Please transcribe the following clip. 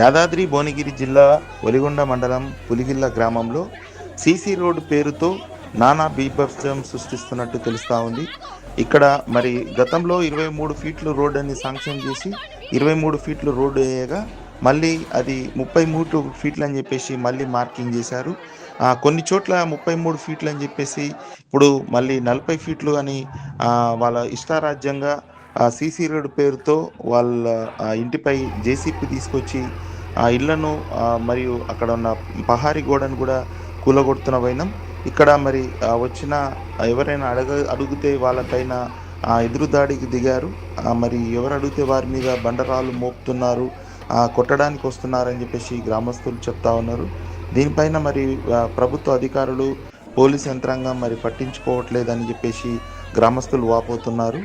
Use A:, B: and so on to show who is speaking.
A: యాదాద్రి భువనగిరి జిల్లా ఒలిగొండ మండలం పులిగిల్ల గ్రామంలో సీసీ రోడ్డు పేరుతో నానా బీభత్సం సృష్టిస్తున్నట్టు తెలుస్తూ ఉంది. ఇక్కడ మరి గతంలో ఇరవై మూడు ఫీట్లు రోడ్ అని శాంక్షన్ చేసి ఇరవై మూడు ఫీట్లు రోడ్డు వేయగా మళ్ళీ అది ముప్పై మూడు ఫీట్లు అని చెప్పేసి మళ్ళీ మార్కింగ్ చేశారు. కొన్ని చోట్ల ముప్పై మూడు ఫీట్లు అని చెప్పేసి ఇప్పుడు మళ్ళీ నలభై ఫీట్లు అని వాళ్ళ ఇష్టారాజ్యంగా ఆ సీసీ రోడ్ పేరుతో వాళ్ళ ఆ, ఇంటిపై జేసీపీ తీసుకొచ్చి ఆ ఇళ్ళను మరియు అక్కడ ఉన్న పహారీ గోడను కూడా కూలగొడుతున్న వైనం. ఇక్కడ మరి వచ్చిన ఎవరైనా అడగ అడిగితే వాళ్ళపైన ఎదురు దాడికి దిగారు. మరి ఎవరు అడిగితే వారి మీద బండరాలు మోపుతున్నారు. కొట్టడానికి వస్తున్నారని చెప్పేసి గ్రామస్తులు చెప్తా ఉన్నారు. దీనిపైన మరి ప్రభుత్వ అధికారులు పోలీస్ యంత్రాంగం మరి పట్టించుకోవట్లేదని చెప్పేసి గ్రామస్తులు వాపోతున్నారు.